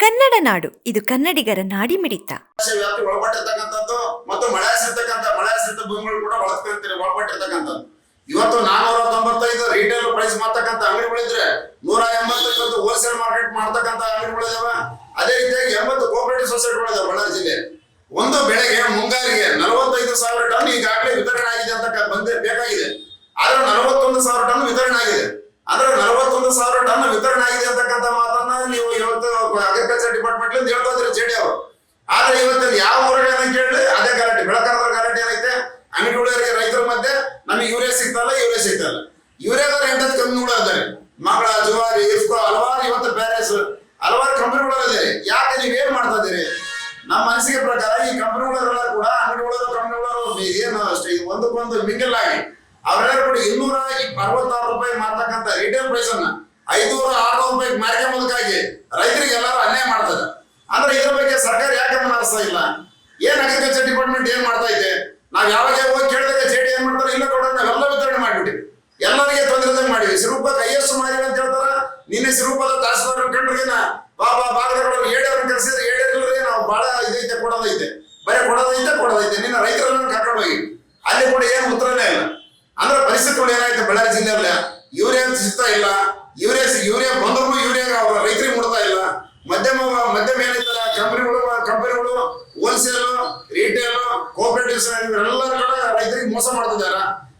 ಕನ್ನಡ ನಾಡು, ಇದು ಕನ್ನಡಿಗರ ನಾಡಿ ಮಿಡಿತ ಮತ್ತು ಮಳೆ ಆಶ್ರಿತಕ್ಕಂಥ ಮಳೆ ಆಶ್ರಿತ ಭೂಮಿಗಳು ಕೂಡ ಒಳಪಟ್ಟಿರ್ತೀರಿ ಒಳಪಟ್ಟಿರ್ತಕ್ಕಂಥದ್ದು. ಇವತ್ತು ನಾನೂರ ತೊಂಬತ್ತೈದು ರಿಟೇಲ್ ಪ್ರೈಸ್ ಮಾಡ್ತಕ್ಕಂಥ ಅಂಗಡಿಗಳಿದ್ರೆ ನೂರ ಎಂಬತ್ತೈವತ್ತು ಹೋಲ್ಸೇಲ್ ಮಾರ್ಕೆಟ್ ಮಾಡ್ತಕ್ಕಂಥ ಅಂಗಡಿಗಳಿದಾವೆ. ಅದೇ ರೀತಿಯಾಗಿ ಎಂಬತ್ತು ಕೋಪರೇಟಿವ್ ಸೊಸೈಟಿಗಳಿದಾವೆ ಬಳ್ಳಾರಿ ಜಿಲ್ಲೆ. ಒಂದು ಬೆಳೆಗೆ ಮುಂಗಾರಿಗೆ ನಲವತ್ತೈದು ಸಾವಿರ ಟನ್ ಈಗಾಗಲೇ ವಿತರಣೆ ಆಗಿದೆ ಅಂತ ಕ- ಬಂದೆ ಬೇಕಾಗಿದೆ ಆದ್ರೆ ನಲವತ್ತೊಂದು ಸಾವಿರ ಟನ್ ವಿತರಣೆ ಆಗಿದೆ ಆದ್ರೆ ನಲವತ್ತೊಂದು ಸಾವಿರ ಟನ್ ವಿತರಣೆ ಆಗಿದೆ ಅಂತಕ್ಕಂಥ ಮಾತನ್ನ ನೀವು ಇವತ್ತು ಅಗ್ರಿಕಲ್ಚರ್ ಅಂತ ಹೇಳ್ತಾ ಇದ್ರಿ ಜೆಡಿ ಅವರು. ಆದ್ರೆ ಇವತ್ತಲ್ಲಿ ಯಾವ ಊರನ್ನ ಕೇಳಿ ಅದೇ ಗ್ಯಾರಂಟಿ ಬೆಳಕಾದ್ರ ಗ್ಯಾರಂಟಿ ಏನೈತೆ? ಅಂಗಡಿಗಳಿಗೆ ರೈತರ ಮಧ್ಯೆ ನಮಗೆ ಯೂರಿಯಾ ಸಿಗ್ತಲ್ಲ ಯೂರಿಯಾ ಸಿಗ್ತಲ್ಲ. ಯೂರಿಯಾದ ಎಂಟತ್ತು ಕಂಪ್ನಿಗಳು ಅದಾರೆ ಮಗಳ, ಜುವಾರಿ, ಇಫ್ಕೋ ಹಲವಾರು ಇವತ್ತು ಪ್ಯಾರೇಸ್ ಹಲವಾರು ಕಂಪ್ನಿಗಳು ಇದಾರೆ ಯಾಕೆ ನೀವೇನ್ ಮಾಡ್ತಾ ಇದೀರಿ ನಮ್ಮ ಮನಸ್ಸಿಗೆ ಪ್ರಕಾರ ಈ ಕಂಪ್ನಿಗಳೆಲ್ಲ ಕೂಡ ಅಂಗಡಿಗಳು ಕಂಪ್ನಿಗಳು ಏನು ಅಷ್ಟೇ ಒಂದಕ್ಕೊಂದು ಮಿಂಗಲ್ ಆಗಿ ಅವರೆಲ್ಲ ಕೂಡ ಇನ್ನೂರ ಅರವತ್ತಾರು ರೂಪಾಯಿ ಮಾರ್ತಕ್ಕಂಥ ರಿಟೇಲ್ ಪ್ರೈಸ್ ಅನ್ನ ಐನೂರ ಆರ್ನೂರು ರೂಪಾಯಿ ಮಾರಿಕೆ ಮೂಲಕಾಗಿ ರೈತರಿಗೆ ಎಲ್ಲರೂ ಅನ್ಯಾಯ ಮಾಡ್ತಾರೆ ಅಂದ್ರೆ ಇದ್ರ ಬಗ್ಗೆ ಸರ್ಕಾರ ಯಾಕೆ ಹರಿಸ್ತಾ ಇಲ್ಲ? ಏನ್ ಅಗ್ರಿಕಲ್ಚರ್ ಡಿಪಾರ್ಟ್ಮೆಂಟ್ ಏನ್ ಮಾಡ್ತಾ ಇದೆ? ನಾವ್ ಯಾವಾಗ ಹೋಗಿ ಕೇಳಿದಾಗ ಜೆಡಿ ಏನ್ ಮಾಡ್ತಾರೆ? ಇಲ್ಲ ಕೊಡೋದು ನಾವೆಲ್ಲ ವಿತರಣೆ ಮಾಡ್ಬಿಟ್ಟಿವಿ. ಎಲ್ಲರಿಗೆ ತೊಂದರೆ ಮಾಡಿವಿ. ಸಿರೂಪ ಕೈಯಸ್ಸು ಮಾಡಿದ್ರೆ ಅಂತ ಹೇಳ್ತಾರ? ನಿನ್ನೆ ಸಿರೂಪದ ತಹಸೀಲ್ದಾರ್ ಕಂಡ್ರಿಗಿನ ಬಾಬಾ ಬಾಗದವ್ರನ್ನ ಏಡ್ಯಾವ್ರನ್ನ ಕರೆಸಿದ್ರೆ ಏಡ್ಯಾರಿಲ್ರಿ ನಾವು ಬಹಳ ಇದೈತೆ, ಕೊಡೋದೈತೆ. ಬರೀ ಕೊಡೋದೈತೆ ಕೊಡೋದೈತೆ. ನಿನ್ನ ರೈತರನ್ನ ಕರ್ಕೊಂಡು ಹೋಗಿ. ಅಲ್ಲಿ ಕೂಡ ಏನು ಉತ್ತರನೇ ಇಲ್ಲ. ಅಂದ್ರೆ ಪರಿಸ್ಥಿತಿಗಳು ಏನಾಯ್ತು? ಬಳ್ಳಾರಿ ಜಿಲ್ಲೆಯಲ್ಲಿ? ಇವ್ರೇನ್ ಸಿಗ್ತಾ ಇಲ್ಲ? ಯೂರಿಯಾ ಯೂರಿಯಾ ಬಂದ್ರು ಯೂರಿಯಾ ಅವರ ರೈತರಿಗೆ ಮುಡ್ತಾ ಇಲ್ಲ. ಮಧ್ಯಮ ಮಧ್ಯಮ ಏನೈತಲ್ಲ ಕಂಪನಿಗಳು ಕಂಪನಿಗಳು ಹೋಲ್ಸೇಲ್ ರಿಟೇಲ್ ಕೋಪರೇಟಿವ್ಸ್ ಇವರೆಲ್ಲರೂ ಕೂಡ ರೈತರಿಗೆ ಮೋಸ ಮಾಡ್ತಿದಾರ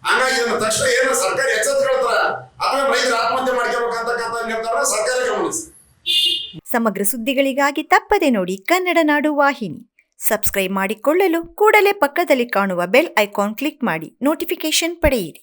ಹಂಗಾಗಿ ಇದನ್ನ ತಕ್ಷಣ ಏನು ಸರ್ಕಾರ ಎಚ್ಚೆತ್ಕೊಳ್ತಾರ ಅಥವಾ ರೈತರು ಆತ್ಮಹತ್ಯೆ ಮಾಡ್ಕೋಬೇಕಂತಕ್ಕಂಥ ನಿರ್ಧಾರ ಸರ್ಕಾರ ಗಮನಿಸಿ ಸಮಗ್ರ ಸುದ್ದಿಗಳಿಗಾಗಿ ತಪ್ಪದೆ ನೋಡಿ ಕನ್ನಡ ನಾಡು ವಾಹಿನಿ. ಸಬ್ಸ್ಕ್ರೈಬ್ ಮಾಡಿಕೊಳ್ಳಲು ಕೂಡಲೇ ಪಕ್ಕದಲ್ಲಿ ಕಾಣುವ ಬೆಲ್ ಐಕಾನ್ ಕ್ಲಿಕ್ ಮಾಡಿ ನೋಟಿಫಿಕೇಶನ್ ಪಡೆಯಿರಿ.